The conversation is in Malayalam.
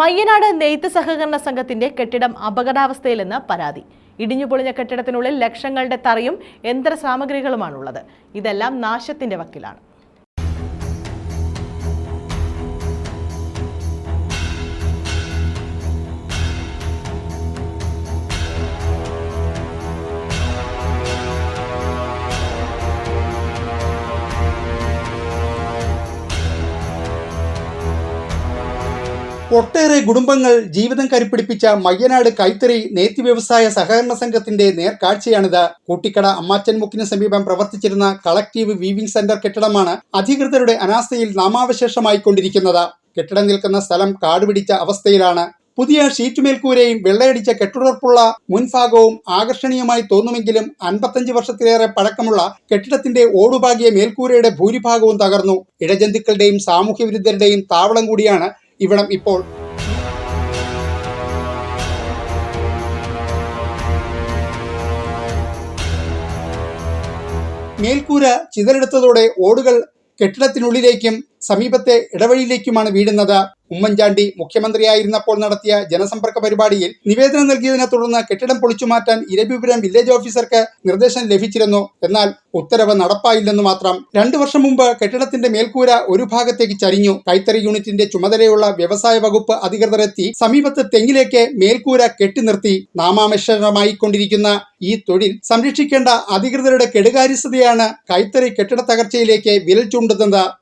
മയ്യനാട് നെയ്ത്ത് സഹകരണ സംഘത്തിന്റെ കെട്ടിടം അപകടാവസ്ഥയിലെന്ന് പരാതി. ഇടിഞ്ഞുപൊളിഞ്ഞ കെട്ടിടത്തിനുള്ളിൽ ലക്ഷങ്ങളുടെ തറയും യന്ത്ര സാമഗ്രികളുമാണുള്ളത്. ഇതെല്ലാം നാശത്തിന്റെ വക്കിലാണ്. ഒട്ടേറെ കുടുംബങ്ങൾ ജീവിതം കരുപ്പിടിപ്പിച്ച മയ്യനാട് കൈത്തറി നേത്തി വ്യവസായ സഹകരണ സംഘത്തിന്റെ നേർക്കാഴ്ചയാണിത്. കൂട്ടിക്കട അമ്മാച്ചൻ മുക്കിന് സമീപം പ്രവർത്തിച്ചിരുന്ന കളക്റ്റീവ് വീവിംഗ് സെന്റർ കെട്ടിടമാണ് അധികൃതരുടെ അനാസ്ഥയിൽ നാമാവശേഷമായിക്കൊണ്ടിരിക്കുന്നത്. കെട്ടിടം നിൽക്കുന്ന സ്ഥലം കാടുപിടിച്ച അവസ്ഥയിലാണ്. പുതിയ ഷീറ്റ് മേൽക്കൂരയും വെള്ളയടിച്ച കെട്ടുറപ്പുള്ള മുൻഭാഗവും ആകർഷണീയമായി തോന്നുമെങ്കിലും അൻപത്തഞ്ച് വർഷത്തിലേറെ പഴക്കമുള്ള കെട്ടിടത്തിന്റെ ഓടുപാകിയ മേൽക്കൂരയുടെ ഭൂരിഭാഗവും തകർന്നു. ഇഴജന്തുക്കളുടെയും സാമൂഹ്യ വിരുദ്ധരുടെയും താവളം കൂടിയാണ് ഇവിടം ഇപ്പോൾ. മേൽക്കൂര ചിതലെടുത്തതോടെ ഓടുകൾ കെട്ടിടത്തിനുള്ളിലേക്കും സമീപത്തെ ഇടവഴിയിലേക്കുമാണ് വീഴുന്നത്. ഉമ്മൻചാണ്ടി മുഖ്യമന്ത്രിയായിരുന്നപ്പോൾ നടത്തിയ ജനസമ്പർക്ക പരിപാടിയിൽ നിവേദനം നൽകിയതിനെ തുടർന്ന് കെട്ടിടം പൊളിച്ചു മാറ്റാൻ ഇരവിപുരം വില്ലേജ് ഓഫീസർക്ക് നിർദ്ദേശം ലഭിച്ചിരുന്നു. എന്നാൽ ഉത്തരവ് നടപ്പായില്ലെന്ന് മാത്രം രണ്ടു വർഷം മുമ്പ് കെട്ടിടത്തിന്റെ മേൽക്കൂര ഒരു ഭാഗത്തേക്ക് ചരിഞ്ഞു. കൈത്തറി യൂണിറ്റിന്റെ ചുമതലയുള്ള വ്യവസായ വകുപ്പ് അധികൃതരെത്തി സമീപത്ത് തെങ്ങിലേക്ക് മേൽക്കൂര കെട്ടി നിർത്തി. നാമാമിഷമായിക്കൊണ്ടിരിക്കുന്ന ഈ തൊഴിൽ സംരക്ഷിക്കേണ്ട അധികൃതരുടെ കെടുകാര്യസ്ഥതയാണ് കൈത്തറി കെട്ടിട തകർച്ചയിലേക്ക് വിരൽ ചൂണ്ടുന്നത്.